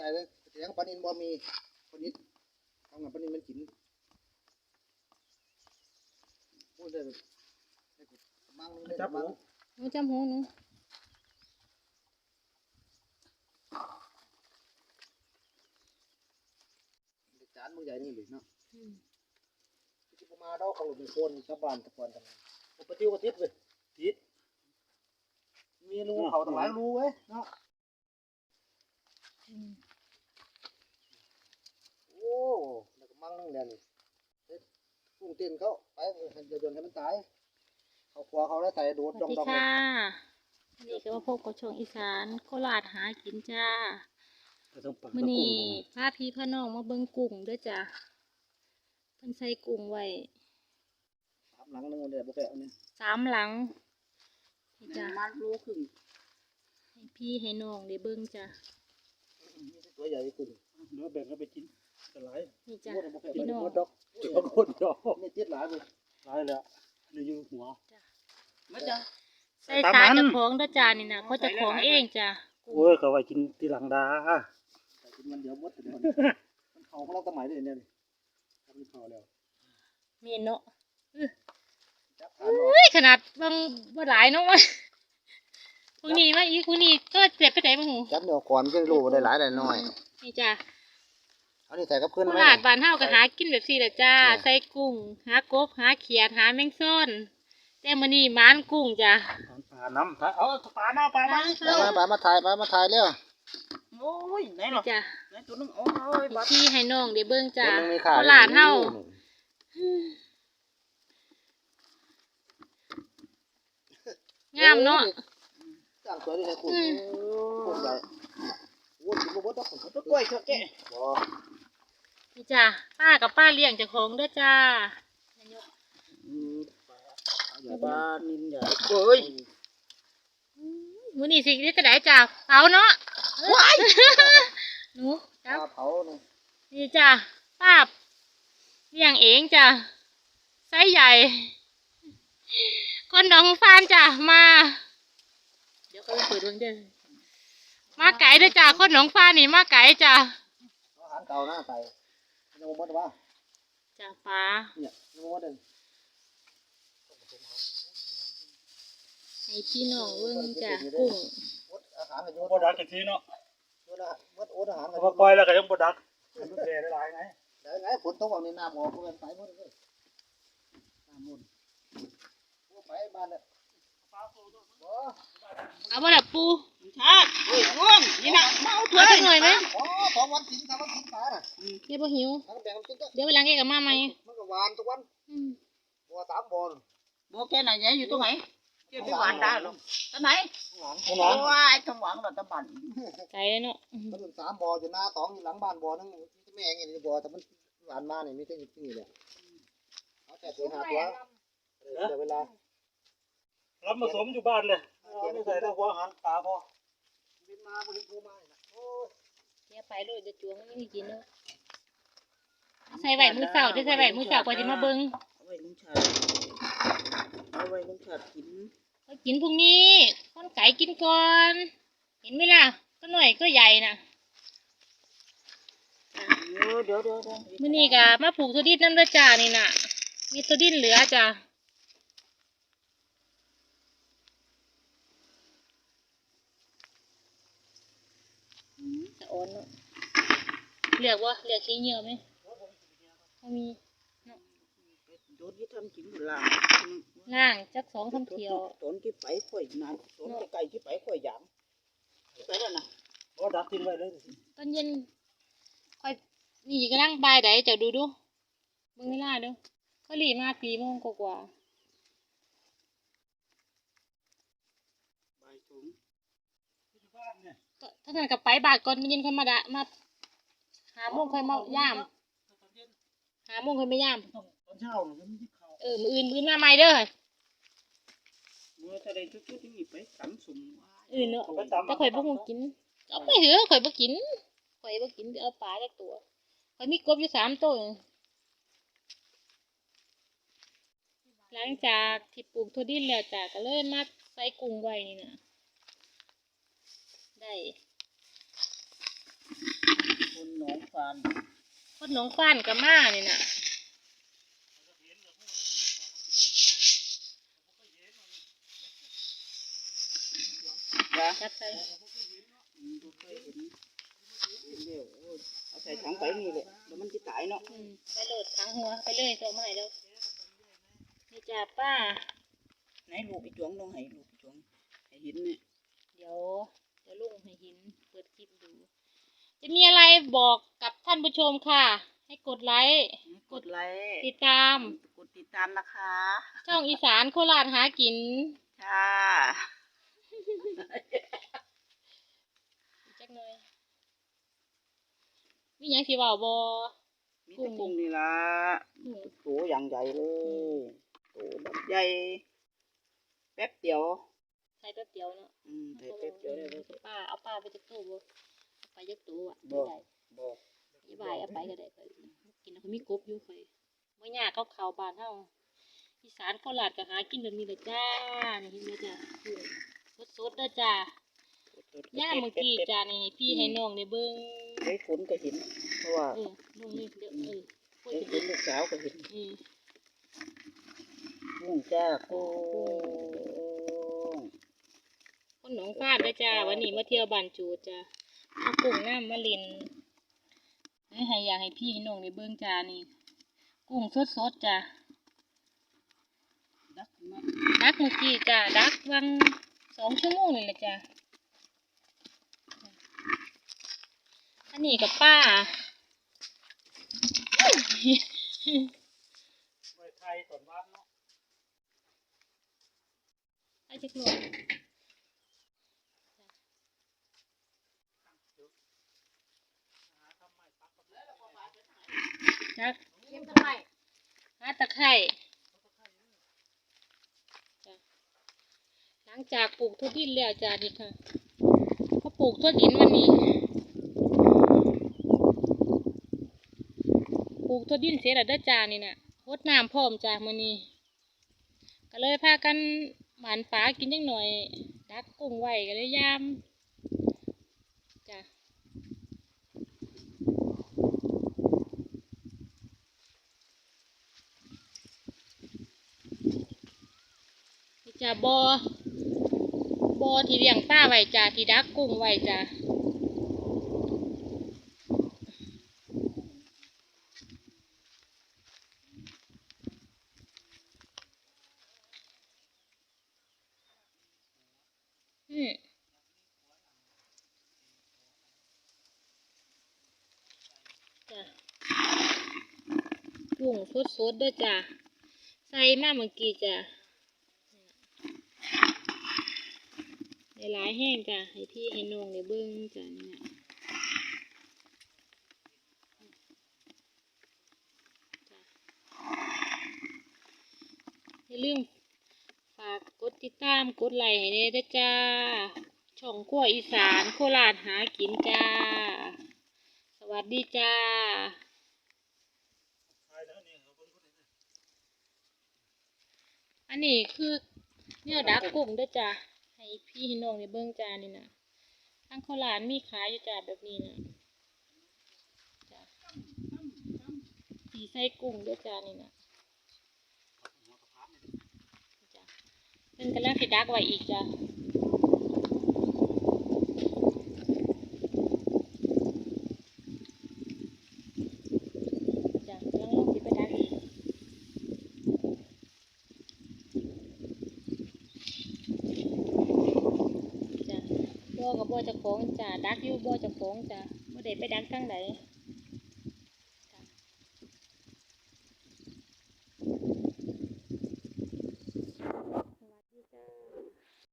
ใจเลยเสียงปลานินบ่มีปลานินทำงานปลานินมันกินพูดได้แบบได้กดมั่งได้กดมั่งหนูจำหูหนูได้จานมือใหญ่นี่เลยเนาะที่ประมาดอกเขาเป็นคนชาวบ้านตะกอนกันปฏิวัติเลยติดมีรูเขาตั้งหลายรูเว้ยเนาะอืมโอ้ แล้วก็มั่งเดี๋ยวนี้เฮ็ดพุ่งเต้นเขาไปให้เดี๋ยวโดนให้มันตายเขาคว้าเขาแล้วใส่โดดสดวัอสงดีดองเลยค่ะวันนี้ก็มาพบกับช่องอีสานโคราชหากินจ้ามื้อนี้พาพี่พาน้องมาเบิ่งกุ้งเด้วยจ้าเพิ่นใส่กุ้งไว้สามหลังนึงเดี๋ยวบุกแกะเนี่ยสามหลังนี่จ้ามันรู้ขึ้นให้พี่ให้น้องได้เบิ่งจ้ามีตัวใหญ่กุ้งเนื้อแบ่งก็ไปกินจะ หลายนี่จ้าโอ้ยบุกแกะพี่ไปน้องหมดดอกเจ้าคนดอกนี่ติดหลายเลยหลายแล้วนี่อยู่หัวมันจะใส่ขาเจ้าของเด้วยจ้านี่นะเขาเจ้าของเองจ้ากุ้งโอ้ยเขาไว้กินทีหลังดาแต่กินมันเดี๋ยวหมดเดี๋ยวมันมันเขามาแล้วสมัยเลยเนี่ยทำเขาแล้วเมียนเนาะจับทานออกเฮ้ยขนาดบางบ่หลายเนาะวะพวกนี้มาอีกพวกนี้ก็เจ็บไปไหนบ้างหูจับเนี่ยก่อนจะรู้ว่าได้หลายได้น้อยนี่จ้าเอานี่ใส่กับเพื่อนตไหมลาดบ้านเฮาก็หากินแบบซี่แหละจ้าใส่กุ้ง หากบ หาเขียด หาแมงซ่อนแต่มื้อนี้หมานกุ้งจ้าปลาน้ำถ้าเอาปลาหน้าปลามาไปมามาถ่ายไปมาถ่ายเร็วโอ้ยไหนหรอจ้าไหนตัวนึงโอ้ยบัดพี่ให้น้องได้เบิ่งจ้าเดี๋ยวมันมีขาตลาดเฮางามเนาะจ้างสวยด้วยนะกุ้งกุ้งใหญ่โอ้ยกินบ่หมดดอกตัวกล้วยเถอะแกบ่ นี่จ้าป้ากับป้าเลี้ยงเจ้าของเด้อจ้าบ้านนินใหญ่เอ้ยมื้อนี้สิได้กระไดจ้าเผาเนาะว้ายหนูปลาจ้าเผาเนี่ยนี่จ้าป้าเลี้ยงเองจ้าไซส์ใหญ่ คนหนองฟานจ้ามา เดี๋ยวเขาไปเปิดเบิ่งเด้อมาไก่เด้อจ้าคนหนองฟานนี่มาไก่จ้าอาหารเก่าหน้าใส่ ยังบ่หมดว่าจ้าป้าเนี่ยยังบ่หมดเลยให้พี่น้องเบิ่งจ้ากุ้งหมดอาหารกันโยนบ่ดักกันทีเนาะโยนอาหารหมดโอดอาหารกันพอปล่อยแล้วก็ยังบ่ดักมันแผ่ได้หลายไงเดี๋ยวไงฝนตกออกในน้ำออกเพื่อนไปหมดเลยน้ำหมดโอ้ไปบ้านเนี่ยบ่เอาบ่ล่ะปูชาติเฮ้ยง่วงนี่นะเมาเอาเถอะจักหน่อยไหม อ๋อสองวันกินสามวัน บ่หิว ทั้งแบ่งกันกินก็เดี๋ยวไปล้างแกกับมาใหม่มันก็หวานทุกวันอืมบ่อสามบ่อบอกแกไหนอยู่ตรงไหนเจ้าไปหวานได้หรอตรงไหนหลังโอ้ยทำหวังเราตะบันไก่แล้วเนาะอืมมันเป็นสามบ่ออยู่หน้าสองอยู่หลังบ้านบ่อนึงมีแต่แม่ไงนี่บ่อแต่มันหวานมาเนี่ยมีแต่อยู่ที่นี่แหละเอาแต่ตัวหาตัวเดี๋ยวเวลารับผสมอยู่บ้านเลยเอาไม่ใส่แต่หัวอาหารปลาพอบินมาบ่เห็นโทรมาเลยนะโอ้ยเดี๋ยวไปโลดจะจวงมันไม่ได้กินเนาะ ใส่ไว้มื้อเช้าเดี๋ยวใส่ไว้มื้อเช้ากว่าสิมาเบิ่งเอาไว้ลุงชาติเอาไว้ลุงชาติกินก็กินพรุ่งนี้คนไก่กินก่อน เห็นไหมล่ะ ก็หน่อยก็ใหญ่น่ะเดี๋ยวเดี๋ยวเดี๋ยวมื้อนี้ก็มาปลูกตัวดินน้ำเด้อจ้านี่น่ะ มีตัวดินเหลือจ้าอืมสะอ่อนเนาะเลือกว่าเลือกสีเหนียวไหม บ่มีโดนที่ทำกินหมดละล่างจักสองสามเที่ยวตอนที่ไปข่อยนานตอนที่ไก่ที่ไปข่อยยางไปแล้วนะบ่ดักทิ้งไว้เลยตอนเย็นค่อยนี่กำลังบ่ายใดเจ้าดูดูเบิ่งเวลาเดูเขาหลีมาตีโมงกว่าใบถุงอยู่บ้านเนี่ยๆก็ถ้าเกิดกับไปบาทก่อนมื้อเย็นค่อยมาดะมาหาโมงค่อยมาย่ามตอนเย็น หาโมงค่อยมาย่ามต้องตอนเช้าน่ะมันมีข้าวเออมื้ออื่นมื้อมาใหม่เด้อเมื่อทะเลชุดๆที่มีไปสามสุ่มอื่นเนาะแต่ข่อยบ่คงกินเอาไปเถอะข่อยบ่กินข่อยบ่กินเอาปลาจักตัวข่อยมีกบอยู่สามตัวหลังจากที่ปลูกถั่วดินแล้วจ้ะก็เลยมาใส่กุ้งไว้นี่นะได้ฟ้าน คนหนองฟ้านกับมานี่น่ะจ้ะจับใส่อืมบ่เคยเห็นเดี๋ยวโอ้ยเอาใส่ถังไปนี่แหละเดี๋ยวมันจะตายเนาะอืมไปโหลดทั้งหัวไปเลยตัวใหม่แล้วนี่จ้าป้าไหนลูกไปจวงลงให้ลูกไปจวงให้เห็นเนี่ยเดี๋ยวเดี๋ยวลุงให้หินเปิดคลิปดู จะมีอะไรบอกกับท่านผู้ชมค่ะ ให้กดไลค์กดไลค์ติดตาม กดติดตามนะคะ ช่องอีสานโคราชหากินค่ะจักหน่อยมีหยังสิเว้าบ่มีแตะกุ้งนี่ละอืมตัวอย่างใหญ่เลยตัวแบบใหญ่ แป๊บเดียวใส่แป๊บเดียวเนาะอืมใส่แป๊บเดียวได้เลยป้าเอาป้าไปจากตู้บ่ เอาไปจากตู้อะบ่ไม่ได้บอกอีบายเอาไปก็ได้ข่อยกินแล้วก็มีกบอยู่ข่อยบ่ยากเขาเข้าบ้านเฮาอีสานโคราชก็หากินแบบนี้แหละจ้านี่เห็นไหมจ้าสดๆเด้อจ้าย่ามเมื่อกี้จ้านี่พี่ให้น้องได้เบิ่งไอ้ฝนก็เห็น เพราะว่าเออลงนี่เดี๋ยวเออพูดไอ้ถึงฝนลูกสาวก็เห็นอืมกุ้งจ้ากุ้งคนหนองฟาดเด้อจ้าวันนี้มาเที่ยวบ้านจูดจ้า เอากุ้งน้ำมาลินให้ให้อยากให้พี่ให้น้องได้เบิ่งจ้านี่ กุ้งสดๆจ้าดักขึ้นมาดักเมื่อกี้จ้ะดักวันสองชั่วโมงนี่แหละจ้ะอันนี้กับป้าไว้ไทยตอนบ้านเนาะไอ้จักหน่อย หาทำใหม่ปักกับ จักหาตะไคร่จ้ะหลังจากปลูกทั่วดินแล้วจ้ะนี่ค่ะเขาปลูกทั่วดินวันนี้ ปลูกทั่วดินเสร็จแล้วเด้อจ้านี่น่ะรดน้ำพร้อมจ้ามื้อนี้ก็เลยพากันหวานปลากินจังหน่อยดักกุ้งไว้ก็เลยยาม จ้ะบอบอที่เลี้ยงปลาไว้จ้ะที่ดักกุ้งไว้จ้ะอืมจ้ะกุ้งสดๆด้วยจ้ะใส่มากเมื่อกี้จ้ะได้ หลายแห้งจ้ะให้พี่ให้น้องได้เบิ้งจ้ะนี่นะจ้ะอย่าลืมฝากกดติดตามกดไลค์ให้ได้ด้วยจ้า ช่องขั้วอีสานโคราชหากินจ้า สวัสดีจ้าอันนี้คือเนี่ยดักกุ้งด้วยจ้ะ ให้พี่ให้น้องในเบื้องจานนี่นะทางโครานมีขายอยู่จ้าแบบนี้นะจ้าสีไส้กุ้งด้วยจานนี่นะจ้าเป็นกำลังสิดักไว้อีกจ้าจ้ะกำลังลงสิไปดักอีก จ้ะ บ่กับบ่จะของจ้ะดักอยู่บ่จะของจ้ะบ่ได้ไปดักทางไหน